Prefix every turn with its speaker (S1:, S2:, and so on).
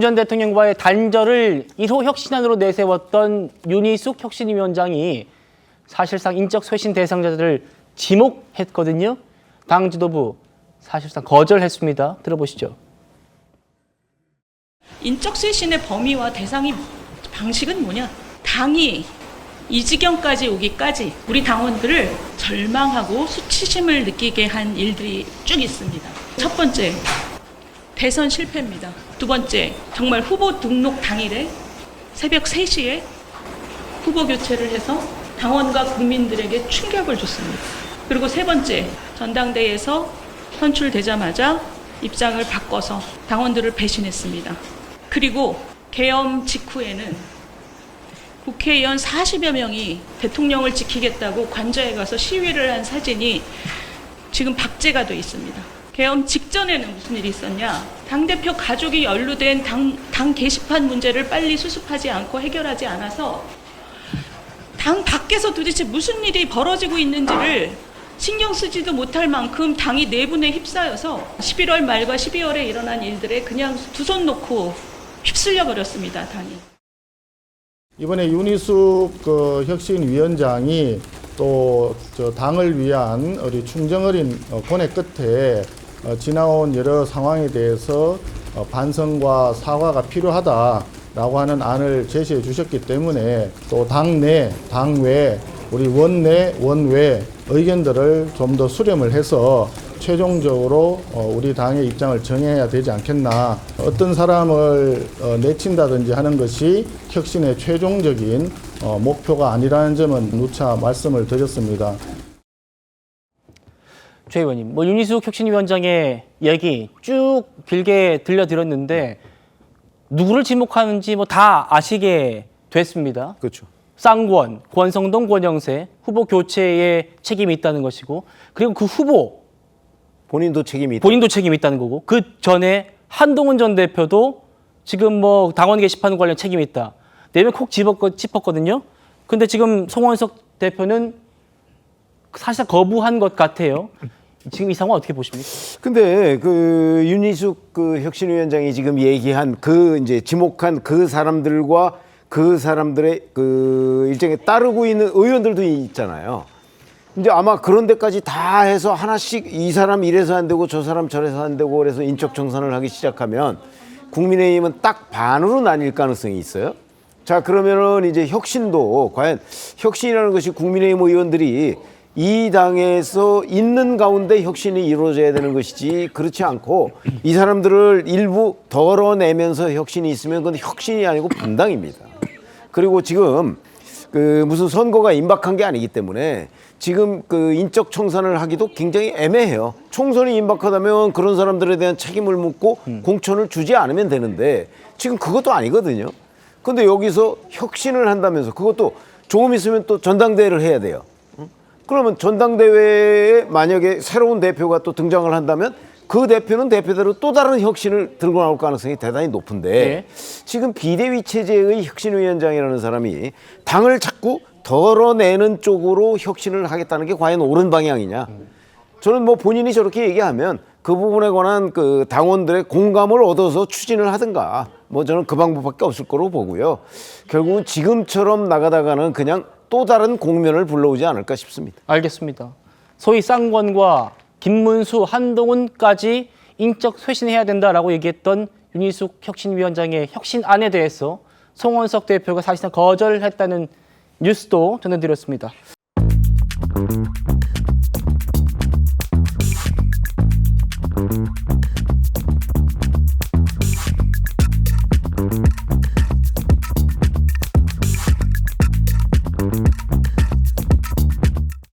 S1: 윤전 대통령과의 단절을 1호 혁신안으로 내세웠던 윤희숙 혁신위원장이 사실상 인적 쇄신 대상자들을 지목했거든요. 당 지도부 사실상 거절했습니다. 들어보시죠.
S2: 인적 쇄신의 범위와 대상이 방식은 뭐냐? 당이 이 지경까지 오기까지 우리 당원들을 절망하고 수치심을 느끼게 한 일들이 쭉 있습니다. 첫 번째, 대선 실패입니다. 두 번째, 정말 후보 등록 당일에 새벽 3시에 후보 교체를 해서 당원과 국민들에게 충격을 줬습니다. 그리고 세 번째, 전당대회에서 선출되자마자 입장을 바꿔서 당원들을 배신했습니다. 그리고 계엄 직후에는 국회의원 40여 명이 대통령을 지키겠다고 관저에 가서 시위를 한 사진이 지금 박제가 돼 있습니다. 계엄 직전에는 무슨 일이 있었냐? 당대표 가족이 연루된 당, 당 게시판 문제를 빨리 수습하지 않고 해결하지 않아서 당 밖에서 도대체 무슨 일이 벌어지고 있는지를 신경 쓰지도 못할 만큼 당이 내분에 휩싸여서 11월 말과 12월에 일어난 일들에 그냥 두 손 놓고 휩쓸려 버렸습니다, 당이.
S3: 이번에 윤희숙 그 혁신위원장이 또저 당을 위한 우리 충정어린 어, 고뇌 끝에 어, 지나온 여러 상황에 대해서 어, 반성과 사과가 필요하다라고 하는 안을 제시해 주셨기 때문에 또 당내, 당외, 우리 원내, 원외 의견들을 좀 더 수렴을 해서 최종적으로 어, 우리 당의 입장을 정해야 되지 않겠나. 어떤 사람을 어, 내친다든지 하는 것이 혁신의 최종적인 어, 목표가 아니라는 점은 누차 말씀을 드렸습니다.
S1: 최 의원님, 뭐 윤희숙 혁신위원장의 얘기 쭉 길게 들려드렸는데 누구를 지목하는지 뭐 다 아시게 됐습니다.
S4: 그렇죠.
S1: 쌍권, 권성동, 권영세 후보 교체에 책임이 있다는 것이고 그리고 그 후보
S4: 본인도 책임이 있다.
S1: 본인도 책임이 있다는 거고 그 전에 한동훈 전 대표도 지금 뭐 당원 게시판 관련 책임이 있다. 내면 콕 집었거, 짚었거 든요. 근데 지금 송원석 대표는 사실상 거부한 것 같아요. 지금 이 상황 어떻게 보십니까?
S4: 근데 그 윤희숙 그 혁신위원장이 지금 얘기한 그 이제 지목한 그 사람들과 그 사람들의 그 일정에 따르고 있는 의원들도 있잖아요. 이제 아마 그런 데까지 다 해서 하나씩 이 사람 이래서 안 되고 저 사람 저래서 안 되고 그래서 인적 정산을 하기 시작하면 국민의힘은 딱 반으로 나뉠 가능성이 있어요. 자 그러면은 이제 혁신도 과연 혁신이라는 것이 국민의힘 의원들이 이 당에서 있는 가운데 혁신이 이루어져야 되는 것이지 그렇지 않고 이 사람들을 일부 덜어내면서 혁신이 있으면 그건 혁신이 아니고 분당입니다. 그리고 지금 그 무슨 선거가 임박한 게 아니기 때문에 지금 그 인적 청산을 하기도 굉장히 애매해요. 총선이 임박하다면 그런 사람들에 대한 책임을 묻고 공천을 주지 않으면 되는데 지금 그것도 아니거든요. 근데 여기서 혁신을 한다면서 그것도 조금 있으면 또 전당대회를 해야 돼요. 응? 그러면 전당대회에 만약에 새로운 대표가 또 등장을 한다면 그 대표는 대표대로 또 다른 혁신을 들고 나올 가능성이 대단히 높은데
S1: 네.
S4: 지금 비대위 체제의 혁신위원장이라는 사람이 당을 자꾸 덜어내는 쪽으로 혁신을 하겠다는 게 과연 옳은 방향이냐? 저는 뭐 본인이 저렇게 얘기하면 그 부분에 관한 그 당원들의 공감을 얻어서 추진을 하든가 뭐 저는 그 방법밖에 없을 거로 보고요. 결국은 지금처럼 나가다가는 그냥 또 다른 공면을 불러오지 않을까 싶습니다.
S1: 알겠습니다. 소위 쌍권과 김문수, 한동훈까지 인적 쇄신해야 된다라고 얘기했던 윤희숙 혁신위원장의 혁신안에 대해서 송원석 대표가 사실상 거절했다는 뉴스도 전해드렸습니다.